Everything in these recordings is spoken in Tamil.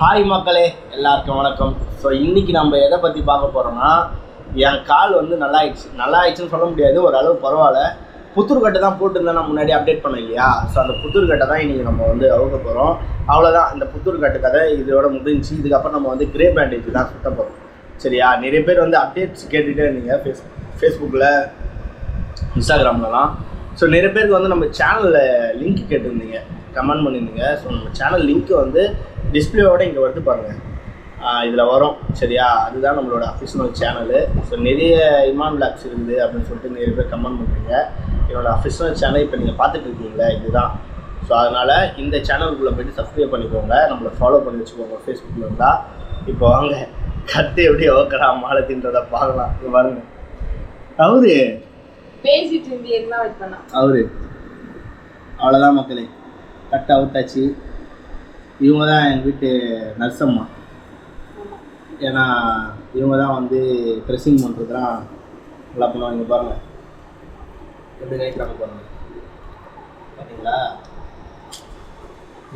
ஹாய் மக்களே எல்லாருக்கும் வணக்கம். ஸோ இன்றைக்கி நம்ம எதை பற்றி பார்க்க போகிறோம்னா என் கால் வந்து நல்லா ஆயிடுச்சு நல்லா ஆயிடுச்சுன்னு சொல்ல முடியாது ஓரளவு பரவாயில்ல. புத்தூர்கட்டை தான் போட்டுருந்தேன் நான் முன்னாடி அப்டேட் பண்ண இல்லையா? ஸோ அந்த புத்தூர்கட்டை தான் இன்றைக்கி நம்ம வந்து அவுக்க போகிறோம் அவ்வளோதான் இந்த புத்தூர்கட்டு கதை இதோட முடிஞ்சு இதுக்கப்புறம் நம்ம வந்து கிரே பேண்டேஜ் தான் சுத்த போகிறோம் சரியா? நிறைய பேர் வந்து அப்டேட்ஸ் கேட்டுகிட்டே இருந்தீங்க ஃபேஸ் ஃபேஸ்புக்கில் இன்ஸ்டாகிராம்லலாம் ஸோ நிறைய பேருக்கு வந்து நம்ம சேனலில் லிங்க் கேட்டிருந்தீங்க. கமெண்ட் பண்ணியிருந்தீங்க. ஸோ நம்ம சேனல் லிங்க் வந்து டிஸ்பிளேவோட இங்கே வருது பாருங்கள் இதில் வரும். சரியா? அதுதான் நம்மளோட அஃபிஷியல் சேனலு ஸோ நிறைய இமான் பிளாக்ஸ் இருக்குது அப்படின்னு சொல்லிட்டு நிறைய பேர் கமெண்ட் பண்ணுறீங்க என்னோட அஃபிஷியல் சேனல் இப்போ நீங்கள் பார்த்துட்டு இருக்கீங்களா இதுதான். ஸோ அதனால் இந்த சேனலுக்குள்ளே போயிட்டு சப்ஸ்கிரைப் பண்ணிக்கோங்க. நம்மளை ஃபாலோ பண்ணி வச்சுக்கோங்க ஃபேஸ்புக்கில் இருந்தால் இப்போ வாங்க கத்து எப்படி ஓக்கலாம் மாலை தின்றதை பார்க்கலாம். இங்க பாருங்க. அவரு? பேசிட்டு இருந்து என்ன வெயிட் பண்ணா அவரு. அவ்வளோதான் மக்களே. கட் அவுட்டாச்சு. இவங்க தான் எங்கள் வீட்டு நர்சம்மா ஏன்னா இவங்க தான் வந்து ட்ரெஸ்ஸிங் பண்ணுறதுலாம் நல்லா பண்ணுவாங்க பாருங்க. எப்படி நைட்லாங்க பாருங்க பார்த்தீங்களா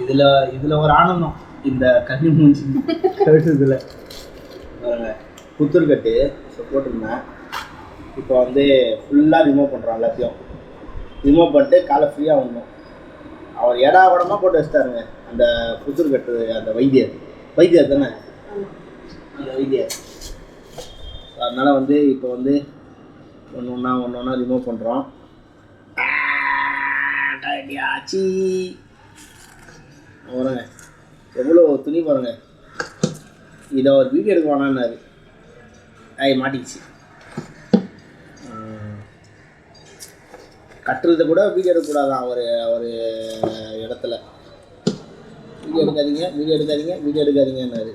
இதில் இதில் ஒரு ஆனந்தம். இந்த கண்ணி மூஞ்சி கழுத்துதில் பாருங்க. புத்தூர் கட்டு. ஸோ போட்டிருந்தேன். இப்போ வந்து ஃபுல்லாக ரிமூவ் பண்ணுறோம் எல்லாத்தையும். ரிமூவ் பண்ணிட்டு காலை ஃப்ரீயாக விடணும் அவர் எடா உடமா போட்டு வச்சிட்டாருங்க. அந்த புத்தூர் கட்டுறது அந்த வைத்தியர். வைத்தியர் தானே? அந்த வைத்தியர். அதனால வந்து இப்போ வந்து ஒன்று ஒன்றா ஒன்று ஒன்றா ரிமூவ் பண்ணுறோம் ஆச்சி. வரங்க எவ்வளோ துணி பாருங்க. இதை ஒரு வீடியோ எடுக்க வேணான்னாரு ஐ மாட்டிக்கிச்சு. உம். கூட வீடியோ எடுக்கக்கூடாதான் அவர் அவர் இடத்துல. வீடியோ எடுக்காதீங்க வீடியோ எடுக்காதீங்க வீடியோ எடுக்காதீங்கன்னாரு.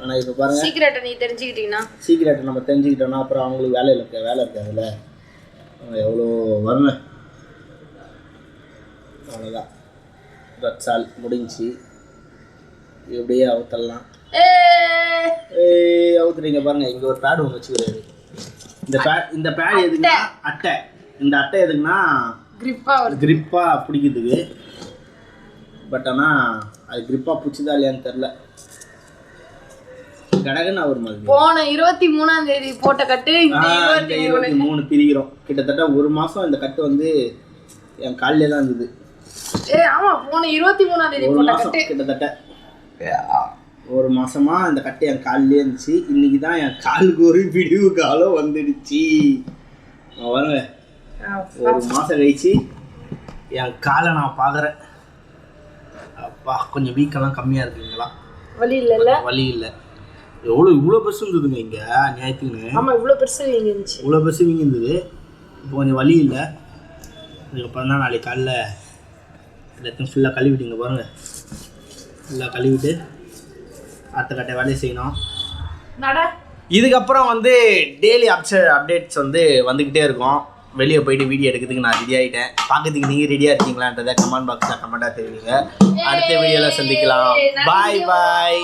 ஆனால் இப்போ பாருங்க. சீக்கிரட்டை நீ தெரிஞ்சுக்கிட்டீங்கன்னா. சீக்கிரட்டை நம்ம தெரிஞ்சுக்கிட்டோம்னா அப்புறம் அவங்களுக்கு வேலை இருக்கு வேலை இருக்காதுல்ல. எவ்வளோ வறுமை அவ்வளோதான் ரட்சால் முடிஞ்சு. இப்படியே அவுத்தரலாம் அவுத்துறீங்க பாருங்க. இங்கே ஒரு பேட் ஒன்று வச்சுக்கிறாரு. இந்த பேட் இந்த பேட் எதுக்குன்னா அட்டை. இந்த அட்டை எதுக்குன்னா கிரிப்பா வருது. கிரிப்பாக பிடிக்கிறதுக்கு பட் ஆனால் அது கிரிப்பாக பிடிச்சதா இல்லையான்னு தெரில கடகன்னு அவர் மாதிரி. போன இருபத்தி மூணாம் தேதி போட்ட கட்டு இந்த இருபத்தி மூணு பிரிக்கிறோம் கிட்டத்தட்ட ஒரு மாசம் இந்த கட்டு வந்து என் காலிலே தான் இருந்தது. ஏ ஆமா போன இருபத்தி மூணாம் தேதி ஒரு கிட்டத்தட்ட. ஒரு மாசமா இந்த கட்டு என் காலிலே இருந்துச்சு. இன்னைக்கு தான் என் காலுக்கு ஒரு விடிவு காலம் வந்துடுச்சு. நான் பாருங்க ஒரு மாசம் கழிச்சு என் காலை நான் பார்க்குறேன் அப்பா கொஞ்சம் வீக்கெல்லாம் கம்மியாக இருக்குங்களா? வழி இல்லைல்ல? வலி இல்லை. எவ்வளோ இவ்வளோ பெருசு இருந்ததுங்க இங்கே ஞாயிற்றுக்குன்னு ஆமா இவ்வளவு பெருசு வீங்க இருந்துச்சு இவ்வளோ பெருசு வீங்கி இருந்தது இப்போ கொஞ்சம் வலி இல்லை. இதுக்கப்புறம் தான் நாளைக்கு காலைல எல்லாத்தையும் ஃபுல்லாக கழுவிட்டுங்க பாருங்கள் ஃபுல்லாக கழுவிட்டு அடுத்த கட்ட வேலையை செய்யணும். இதுக்கப்புறம் வந்து டெய்லி அப்ச அப்டேட்ஸ் வந்து வந்துக்கிட்டே இருக்கும். வெளியே போயிட்டு வீடியோ எடுக்கிறதுக்கு நான் ரெடி ஆகிட்டேன் பார்க்கறதுக்கு நீங்கள் ரெடியாக இருக்கீங்களான்றதை கமெண்ட் பாக்ஸில் கமெண்ட்டாக தெரிவிங்க. அடுத்த வீடியோவில் சந்திக்கலாம். பாய் பாய்